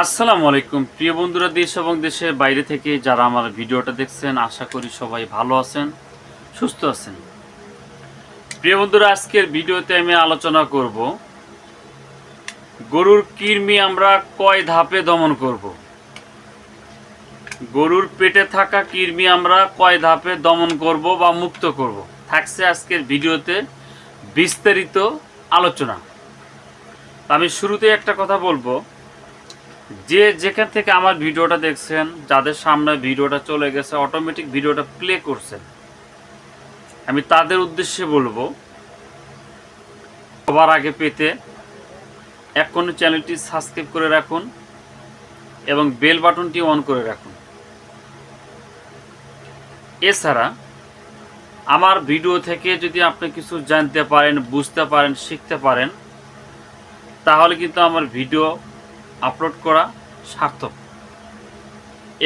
আসসালামু আলাইকুম। প্রিয় বন্ধুরা, দেশ এবং দেশের বাইরে থেকে যারা আমার ভিডিওটা দেখছেন, আশা করি সবাই ভালো আছেন, সুস্থ আছেন। প্রিয় বন্ধুরা, আজকের ভিডিওতে আমি আলোচনা করব, গরুর কৃমি আমরা কয় ধাপে দমন করব? গরুর পেটে থাকা কৃমি আমরা কয় ধাপে দমন করব বা মুক্ত করব? থাকছে আজকের ভিডিওতে বিস্তারিত আলোচনা। আমি শুরুতে একটা কথা বলব যে যেখান থেকে আমার ভিডিওটা দেখছেন, যাদের সামনে ভিডিওটা চলে গেছে অটোমেটিক ভিডিওটা প্লে করছেন। আমি তাদের উদ্দেশ্যে বলব, সবার আগে পেতে এখনই চ্যানেলটি সাবস্ক্রাইব করে রাখুন এবং বেল বাটনটি অন করে রাখুন। এছাড়া, আমার ভিডিও থেকে যদি আপনি কিছু জানতে পারেন, বুঝতে পারেন, শিখতে পারেন, তাহলে কিন্তু আমার ভিডিও আপলোড করা সার্থক।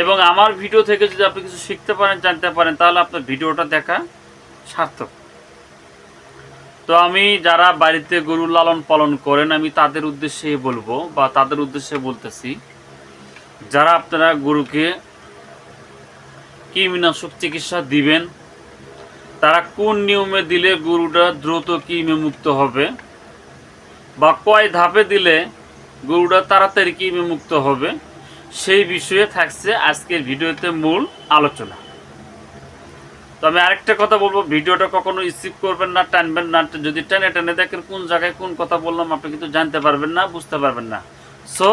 এবং আমার ভিডিও থেকে যদি আপনি কিছু শিখতে পারেন, জানতে পারেন, তাহলে আপনার ভিডিওটা দেখা সার্থক। তো আমি যারা বাড়িতে গরু লালন পালন করেন, আমি তাদের উদ্দেশ্যে বলব বা তাদের উদ্দেশ্যে বলতেছি, যারা আপনারা গরুকে কৃমিনাশক চিকিৎসা দিবেন, তারা কোন নিয়মে দিলে গরুটা দ্রুত কৃমি মুক্ত হবে বা কয় ধাপে দিলে গরুটা তাড়াতাড়ি কি মুক্ত হবে, সেই বিষয়ে থাকছে আজকের ভিডিওতে মূল আলোচনা। তো আমি আরেকটা কথা বলব, ভিডিওটা কখনো স্কিপ করবেন না, টানবেন না। যদি টেনে টেনে দেখেন কোন জায়গায় কোন কথা বললাম, আপনি কিন্তু জানতে পারবেন না, বুঝতে পারবেন না। সো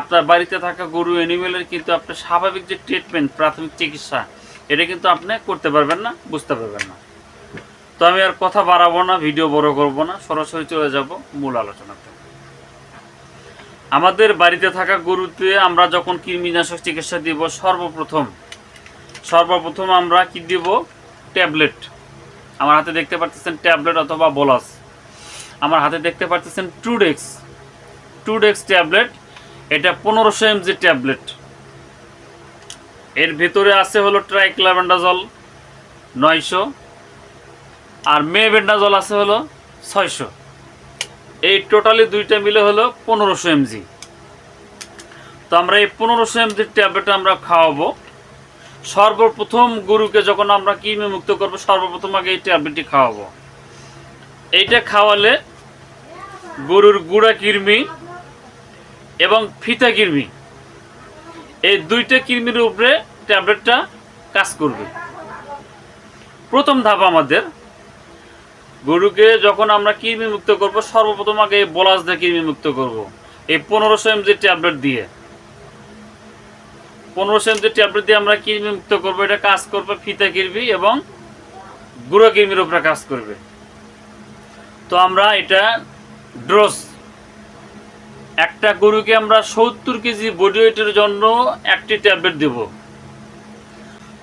আপনার বাড়িতে থাকা গরু অ্যানিমেলের কিন্তু আপনার স্বাভাবিক যে ট্রিটমেন্ট প্রাথমিক চিকিৎসা, এটা কিন্তু আপনি করতে পারবেন না, বুঝতে পারবেন না। তো আমি আর কথা বাড়াবো না, ভিডিও বড় করব না, সরাসরি চলে যাব মূল আলোচনাতে। আমাদের বাড়িতে থাকা গরুতে আমরা যখন কৃমিনাশক চিকিৎসা দিব, সর্বপ্রথম সর্বপ্রথম আমরা কি দিব? ট্যাবলেট। আমার হাতে দেখতে পাচ্ছেন ট্যাবলেট অথবা বলাস। আমার হাতে দেখতে পাচ্ছেন টুডেক্স। টুডেক্স ট্যাবলেট, এটা পনেরোশো এমজি ট্যাবলেট। এর ভেতরে আছে হলো ট্রাইক্লাভেন্ডাজল নয়শো, আর মেভেন্ডাজল আছে হলো ছয়শো। এই টোটালি দুইটা মিলে হলো পনেরোশো এমজি। তো আমরা এই পনেরোশো এমজির ট্যাবলেটটা আমরা খাওয়াবো। সর্বপ্রথম গরুকে যখন আমরা কৃমি মুক্ত করব, সর্বপ্রথম আগে এই ট্যাবলেটটি খাওয়াবো। এইটা খাওয়ালে গরুর গুঁড়া কৃমি এবং ফিতা কৃমি, এই দুইটা কৃমির উপরে ট্যাবলেটটা কাজ করবে। প্রথম ধাপ আমাদের গরুকে যখন আমরা কৃমি মুক্ত করব, সর্বপ্রথম আগে বলাস দিয়ে কৃমি মুক্ত করব। এই পনেরোশো এমজি ট্যাবলেট দিয়ে। পনেরোশো এমজি ট্যাবলেট দিয়ে আমরা কৃমি মুক্ত করব। এটা কাজ করবে ফিতা কৃমি এবং গুঁড়ো কৃমির উপরে কাজ করবে। তো আমরা এটা ড্রোস একটা গরুকে আমরা সত্তর কেজি বডি ওয়েটের জন্য একটি ট্যাবলেট দেব।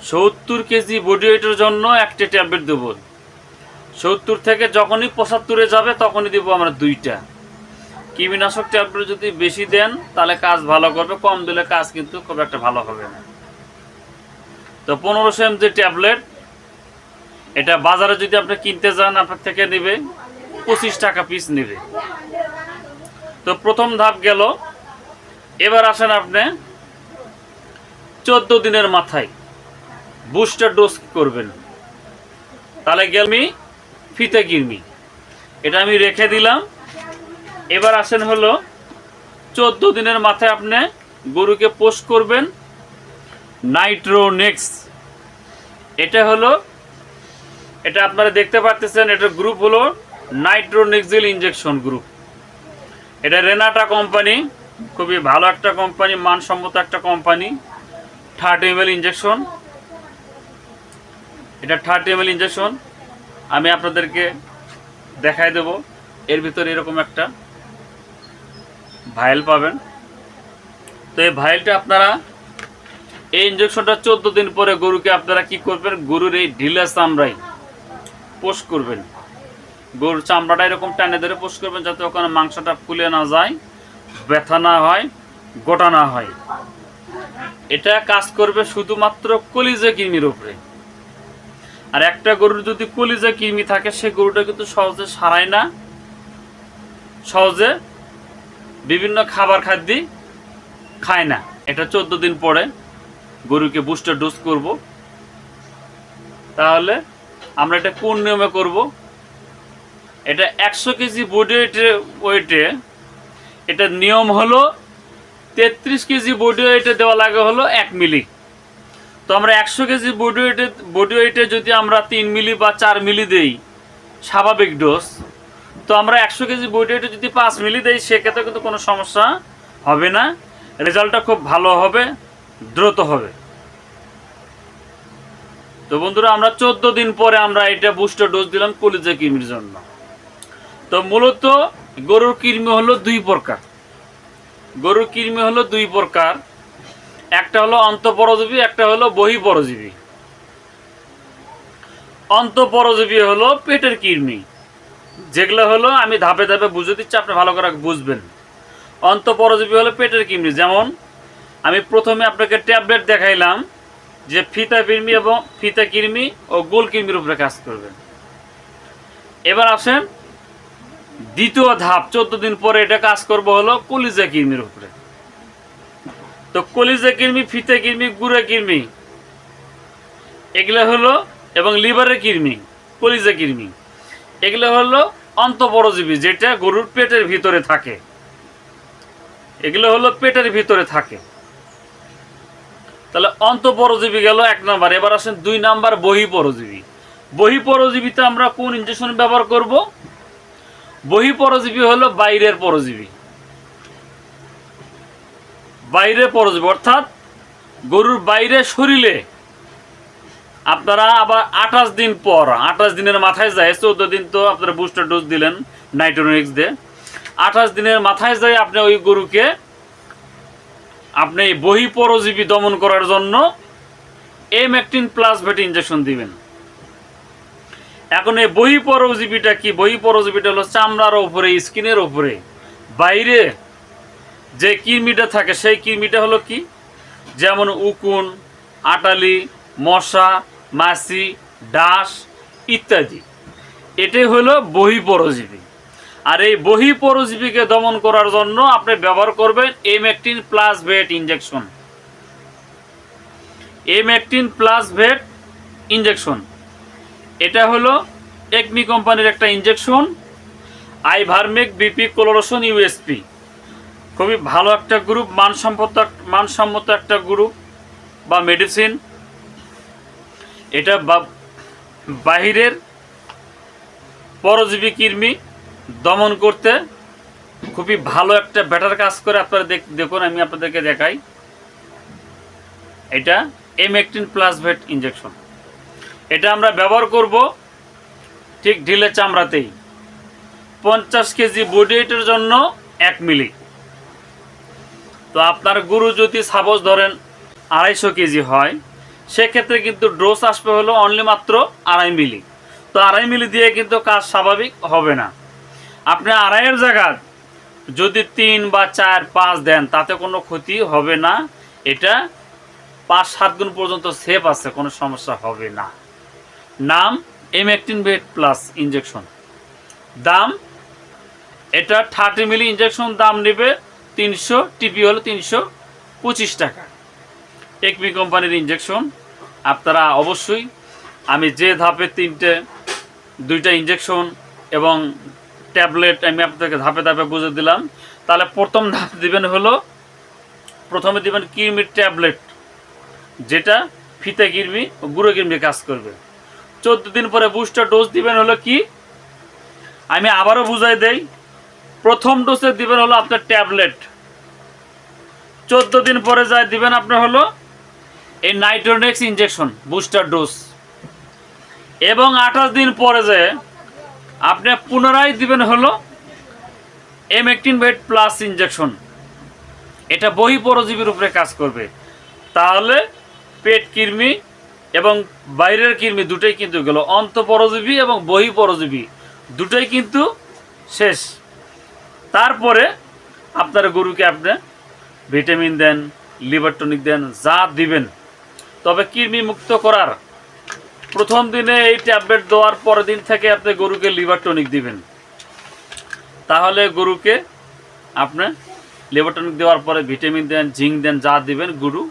সত্তর কেজি বডি ওয়েটের জন্য একটি ট্যাবলেট দেবো। সত্তর থেকে যখনই পঁচাত্তরে যাবে, তখনই দিব আমরা দুইটা। কৃমিনাশক ট্যাবলেট যদি বেশি দেন, তাহলে কাজ ভালো করবে, কম দিলে কাজ কিন্তু খুব একটা ভালো হবে না। তো পনেরোশো এম ট্যাবলেট, এটা বাজারে যদি আপনি কিনতে যান, আপনার থেকে নেবে, পঁচিশ টাকা পিস নেবে। তো প্রথম ধাপ গেল। এবার আসেন আপনি চোদ্দ দিনের মাথায়, বুস্টার ডোজ করবেন? তাহলে গেলমি ফিতে কিরমি এটা আমি রেখে দিলাম। এবার আসেন হলো, চোদ্দ দিনের মাথায় আপনি গরুকে পোস্ট করবেন। নাইট্রোনেক্স এটা হলো, এটা আপনারা দেখতে পাচ্ছেন এটা গ্রুপ হলো নাইট্রোনেক্সিল ইঞ্জেকশন গ্রুপ। এটা রেনাটা কোম্পানি, খুবই ভালো একটা কোম্পানি, মানসম্মত একটা কোম্পানি, থার্টি এম ইঞ্জেকশন এটা থার্টি এম ইঞ্জেকশন আমি আপনাদেরকে দেখাই দেব। এর ভিতরে এরকম একটা ভাইল পাবেন। তো এই ভাইলটা আপনারা এই ইঞ্জেকশনটা চোদ্দ দিন পরে গরুকে আপনারা কি করবেন? গরুর এই ঢিলা চামড়াই পোষ করবেন। গরুর চামড়াটা এরকম টানে ধরে পোষ করবেন যাতে ওখানে মাংসটা ফুলে না যায়, ব্যথা না হয়, গোটা না হয়। এটা কাজ করবে শুধুমাত্র কলিজে কিমির উপরে। আর একটা গরুর যদি কলিজা কৃমি থাকে, সে গরুটা কিন্তু সহজে সারায় না। সহজে বিভিন্ন খাবার খাদ্যি খায় না। এটা চোদ্দ দিন পরে গরুকে বুস্টার ডোজ করব। তাহলে আমরা এটা কোন নিয়মে করব? এটা একশো কেজি বডি ওয়েটে ওয়েটে এটা নিয়ম হলো তেত্রিশ কেজি বডি ওয়েটে দেওয়া লাগে হলো এক মিলি। তো আমরা একশো কেজি বডি ওয়েটে বডি ওয়েটে যদি আমরা তিন মিলি বা চার মিলি দেই, স্বাভাবিক ডোজ তো আমরা একশো কেজি বডি ওয়েটে যদি পাঁচ মিলি দেই, সেক্ষেত্রে কিন্তু কোনো সমস্যা হবে না। রেজাল্টটা খুব ভালো হবে, দ্রুত হবে। তো বন্ধুরা, আমরা চোদ্দ দিন পরে আমরা এটা বুস্টার ডোজ দিলাম কলিজা কৃমির জন্য। তো মূলত গরুর কৃমি হলো দুই প্রকার। গরুর কৃমি হলো দুই প্রকার। একটা হলো অন্তঃপরজীবী, একটা হলো বহিঃপরজীবী। অন্তঃপরজীবী হলো পেটের কৃমি যেগুলো হলো আমি ধাপে ধাপে বুঝে দিচ্ছি, আপনি ভালো করে বুঝবেন। অন্তঃপরজীবী হলো পেটের কৃমি যেমন, আমি প্রথমে আপনাকে ট্যাবলেট দেখাইলাম যে ফিতা কৃমি এবং ফিতা কৃমি ও গোল কৃমির উপরে কাজ করবে। এবার আসেন, দ্বিতীয় ধাপ, চোদ্দ দিন পরে এটা কাজ করব হলো কলিজা কৃমির উপরে। তো কলিজা কৃমি, ফিতে কৃমি, গুড়া কৃমি। এগুলো হলো, এবং লিভারের কৃমি, কলিজা কৃমি। এগুলো হলো অন্তঃপরজীবী, যেটা গরুর পেটের ভিতরে থাকে। এগুলো হলো পেটের ভিতরে থাকে। তাহলে অন্তঃপরজীবী গেল এক নাম্বার। এবার আসেন দুই নাম্বার বহিঃপরজীবী। বহিঃপরজীবীতে আমরা কোন ইঞ্জেকশন ব্যবহার করব? বহিঃপরজীবী হলো বাইরের পরজীবী। বাইরে পরজীবী, অর্থাৎ গরুর বাইরে শরীরে। আপনারা আবার আঠাশ দিন পর, আঠাশ দিনের মাথায় যায়, চৌদ্দ দিন তো আপনারা বুস্টার ডোজ দিলেন নাইট্রোনিক্স দিয়ে। আঠাশ দিনের মাথায় যায় আপনি ওই গরুকে আপনি বহি পরজীবী দমন করার জন্য এম একটিন প্লাস ভেট ইঞ্জেকশন দিবেন। এখন এই বহি পরজীবীটা কি? বহি পরজীবীটা হলো চামড়ার ওপরে, স্কিনের ওপরে। বাইরে যে কৃমিটা থাকে, সেই কৃমিটা হলো কি? যেমন উকুন, আটালি, মশা, মাছি ডাস ইত্যাদি। এটাই হলো বহি পরজীবী। আর এই বহি পরজীবীকে দমন করার জন্য আপনি ব্যবহার করবেন এমএকটিন প্লাস ভেট ইঞ্জেকশন এমএকটিন প্লাস ভেট ইঞ্জেকশন এটা হলো একমি কোম্পানির একটা injection ivermectin BP clorsulon USP. খুবই ভালো একটা গ্রুপ মানসম্মত মানসম্মত একটা গ্রুপ বা মেডিসিন এটা বাহিরের পরজীবী কৃমি দমন করতে খুবই ভালো একটা ব্যাটার কাজ করে আপনারা দেখ- দেখুন, আমি আপনাদেরকে দেখাই। এটা এম একটিন প্লাস ভেট ইঞ্জেকশন এটা আমরা ব্যবহার করব ঠিক ঢিলে চামড়াতেই। পঞ্চাশ কেজি বডি ওয়েটের জন্য এক মিলি তো আপনার গরু যদি সাপোজ ধরেন আড়াইশো কেজি হয়, সেক্ষেত্রে কিন্তু ডোজ আসবে হলো অনলি মাত্র আড়াই মিলি তো আড়াই মিলি দিয়ে কিন্তু কাজ স্বাভাবিক হবে না। আপনি আড়াইয়ের জায়গা যদি তিন বা চার, পাঁচ দেন, তাতে কোনো ক্ষতি হবে না। এটা পাঁচ, সাত গুণ পর্যন্ত সেফ আছে, কোনো সমস্যা হবে না। নাম এম একটিন বেড প্লাস ইঞ্জেকশন দাম, এটা থার্টি মিলি ইঞ্জেকশন দাম নেবে তিনশো, টিপি হলো তিনশো পঁচিশ টাকা। একমি কোম্পানির ইঞ্জেকশন আপনারা অবশ্যই, আমি যে ধাপে তিনটে, দুইটা ইঞ্জেকশন এবং ট্যাবলেট আমি আপনাদেরকে ধাপে ধাপে বুঝে দিলাম, তাহলে প্রথম ধাপ দিবেন হলো, প্রথমে দিবেন কিরমির ট্যাবলেট যেটা ফিতে কিরমি ও গুঁড়ো কিরমি কাজ করবে। চোদ্দ দিন পরে বুস্টার ডোজ দিবেন হলো কি? আমি আবারও বুঝাই দেই, প্রথম ডোজে দিবেন হলো আপনার ট্যাবলেট চোদ্দ দিন পরে যায়, দিবেন আপনার হলো এই নাইট্রোনেক্স ইঞ্জেকশন বুস্টার ডোজ এবং আঠাশ দিন পরে যে আপনি পুনরায় দিবেন হলো এম একটিন বেড প্লাস ইঞ্জেকশন এটা বহি পরজীবীর উপরে কাজ করবে। তাহলে পেট কৃমি এবং বাইরের কৃমি দুটোই কিন্তু গেল। অন্তঃপরজীবী এবং বহি পরজীবী দুটোই কিন্তু শেষ। তারপরে আপনার গরুকে আপনি ভিটামিন দেন, লিভার টনিক দেন, যা দিবেন। তবে কৃমি মুক্ত করার। প্রথম দিনে এই ট্যাবলেট দেওয়ার পরের দিন থেকে আপনি গরুকে লিভার টনিক দিবেন। তাহলে গরুকে আপনি লেবোটনিক দেওয়ার পরে ভিটামিন দেন, জিঙ্ক দেন, যা দিবেন গরু।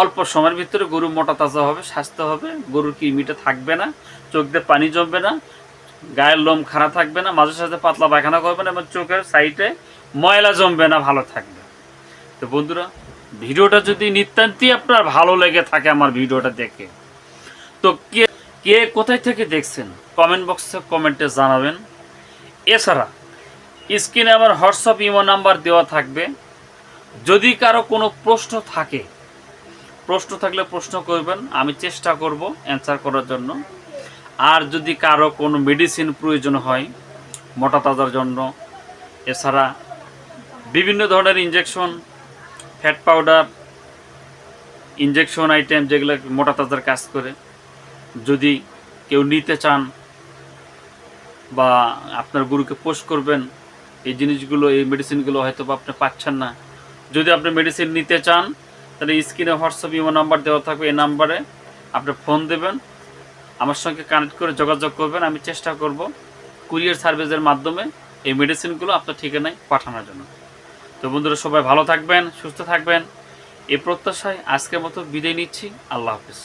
অল্প সময়ের ভিতরে গরু মোটা তাজা হবে, স্বাস্থ্য হবে, গরুর কৃমিটা থাকবে না, চোখ দিয়ে পানি জমবে না, গায়ের লোম খারাপ থাকবে না, মাঝে সাথে পাতলা পায়খানা করবে না এবং চোখের সাইডে ময়লা জমবে না, ভালো থাকবে। তো বন্ধুরা, ভিডিওটা যদি নিতান্তই আপনার ভালো লেগে থাকে আমার ভিডিওটা দেখে, তো কে কে কোথায় থেকে দেখছেন কমেন্ট বক্সে কমেন্টে জানাবেন। এছাড়া স্ক্রিনে আমার হোয়াটসঅ্যাপ ইমো নাম্বার দেওয়া থাকবে। যদি কারও কোনো প্রশ্ন থাকে, প্রশ্ন থাকলে প্রশ্ন করবেন, আমি চেষ্টা করব অ্যান্সার করার জন্য। আর যদি কারও কোনো মেডিসিন প্রয়োজন হয়, মোটা তাজার জন্য, এছাড়া বিভিন্ন ধরনের injection fat powder injection item যেগুলো মোটা তাজার কাজ করে। যদি কেউ নিতে চান বা আপনার গুরুকে পোষ করবেন, এই জিনিসগুলো, এই মেডিসিনগুলো হয়তো বা আপনি পাচ্ছেন না। যদি আপনি মেডিসিন নিতে চান, তাহলে স্ক্রিনে হোয়াটসঅ্যাপ ইমো নাম্বার দেওয়া থাকবে, এই নাম্বারে আপনি ফোন দেবেন। আমার সঙ্গে কানেক্ট করে যোগাযোগ করবেন, আমি চেষ্টা করব কুরিয়ার সার্ভিসের মাধ্যমে এই মেডিসিনগুলো আপনার ঠিকানায় পাঠানোর জন্য। তো বন্ধুরা, সবাই ভালো থাকবেন, সুস্থ থাকবেন। এ প্রত্যাশায় আজকের মতো বিদায় নিচ্ছি। আল্লাহ হাফিজ।